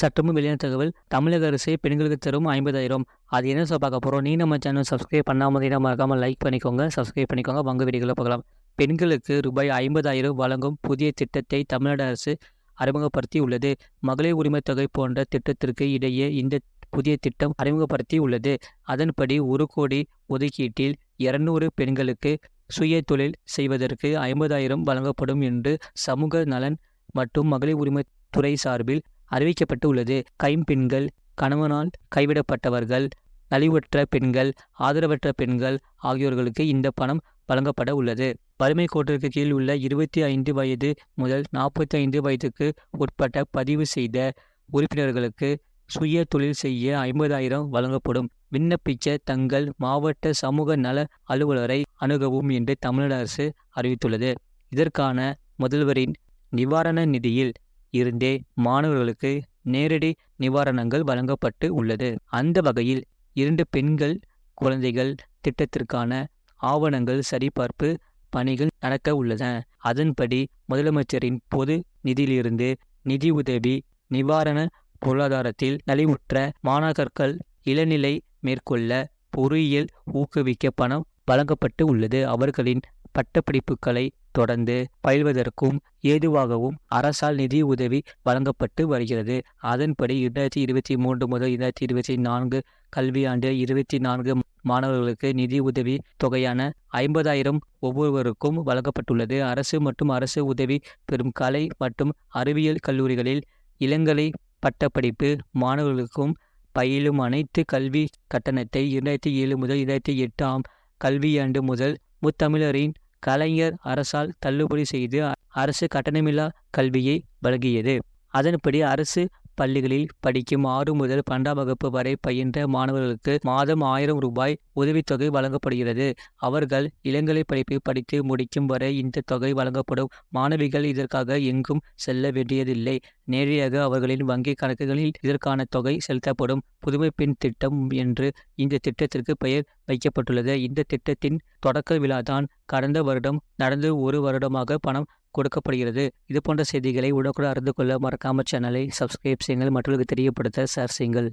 சட்டமும் வெளியான தகவல் தமிழக அரசு பெண்களுக்கு தரும் ஐம்பதாயிரம். அது என்ன சொல்ல பார்க்க போகிறோம் நீ நம்ம சேனல் சப்ஸ்கிரைப் பண்ணாமல் இருந்தால் மறக்காமல் லைக் பண்ணிக்கோங்க. சப்ஸ்கிரைப் பண்ணிக்கோங்க. வங்க வீடியோவில் பார்க்கலாம் பெண்களுக்கு ரூபாய் ஐம்பதாயிரம் வழங்கும் புதிய திட்டத்தை தமிழ்நாடு அரசு அறிமுகப்படுத்தி உள்ளது மகளிர் உரிமை தொகை போன்ற திட்டத்திற்கு இடையே இந்த புதிய திட்டம் அறிமுகப்படுத்தி உள்ளது அதன்படி ஒரு கோடி ஒதுக்கீட்டில் இருநூறு பெண்களுக்கு சுய தொழில் செய்வதற்கு ஐம்பதாயிரம் வழங்கப்படும் என்று சமூக நலன் மற்றும் மகளிர் உரிமைத்துறை சார்பில் அறிவிக்கப்பட்டு உள்ளது கைம்பெண்கள் கணவனால் கைவிடப்பட்டவர்கள் நலிவுற்ற பெண்கள் ஆதரவற்ற பெண்கள் ஆகியோர்களுக்கு இந்த பணம் வழங்கப்பட உள்ளது. வறுமை கோட்டிற்கு கீழ் உள்ள இருபத்தி ஐந்து வயது முதல் நாற்பத்தி ஐந்து வயதுக்கு உட்பட்ட பதிவு செய்த உறுப்பினர்களுக்கு சுய தொழில் செய்ய ஐம்பதாயிரம் வழங்கப்படும். விண்ணப்பிச்ச தங்கள் மாவட்ட சமூக நல அலுவலரை அணுகவும் என்று தமிழக அரசு அறிவித்துள்ளது. இதற்கான முதல்வரின் நிவாரண நிதியில் இருந்தே மாணவர்களுக்கு நேரடி நிவாரணங்கள் வழங்கப்பட்டு உள்ளது. அந்த வகையில் இரண்டு பெண்கள் குழந்தைகள் திட்டத்திற்கான ஆவணங்கள் சரிபார்ப்பு பணிகள் நடக்க உள்ளன. அதன்படி முதலமைச்சரின் பொது நிதியிலிருந்து நிதி உதவி நிவாரண பொருளாதாரத்தில் நலிவுற்ற மாணாக்கர்கள் இளநிலை மேற்கொள்ள பொறியியல் ஊக்குவிக்க பணம் வழங்கப்பட்டு உள்ளது. அவர்களின் பட்டப்படிப்புகளை தொடர்ந்து பயில்வதற்கும் ஏதுவாகவும் அரசால் நிதி உதவி வழங்கப்பட்டு வருகிறது. அதன்படி இரண்டாயிரத்தி இருபத்தி மூன்று முதல் இரண்டாயிரத்தி இருபத்தி நான்கு கல்வியாண்டு இருபத்தி நான்கு மாணவர்களுக்கு நிதி உதவி தொகையான ஐம்பதாயிரம் ஒவ்வொருவருக்கும் வழங்கப்பட்டுள்ளது. அரசு மற்றும் அரசு உதவி பெறும் கலை மற்றும் அறிவியல் கல்லூரிகளில் இளங்கலை பட்டப்படிப்பு மாணவர்களுக்கும் பயிலும் அனைத்து கல்வி கட்டணத்தை இரண்டாயிரத்தி ஏழு முதல் இரண்டாயிரத்தி எட்டாம் கல்வியாண்டு முதல் முத்தமிழரின் கலைஞர் அரசால் தள்ளுபடி செய்து அரசு கட்டணமில்லா கல்வியை வழங்கியது. அதன்படி அரசு பள்ளிகளில் படிக்கும் ஆறு முதல் பன்னெண்டாம் வகுப்பு வரை பயின்ற மாணவர்களுக்கு மாதம் ஆயிரம் ரூபாய் உதவித்தொகை வழங்கப்படுகிறது. அவர்கள் இளங்கலை படிப்பை படித்து முடிக்கும் வரை இந்த தொகை வழங்கப்படும். மாணவிகள் இதற்காக எங்கும் செல்ல வேண்டியதில்லை. நேரடியாக அவர்களின் வங்கி கணக்குகளில் இதற்கான தொகை செலுத்தப்படும். புதுமை பெண் திட்டம் என்று இந்த திட்டத்திற்கு பெயர் வைக்கப்பட்டுள்ளது. இந்த திட்டத்தின் தொடக்க விழாதான் கடந்த வருடம் நடந்து ஒரு வருடமாக பணம் கொடுக்கப்படுகிறது. இது போன்ற செய்திகளை உடனுக்குடன் அறிந்து கொள்ள மறக்காமல் சேனலை சப்ஸ்கிரைப் செய்யுங்கள். மற்றவர்களுக்கு தெரியப்படுத்த ஷேர் செய்யுங்கள்.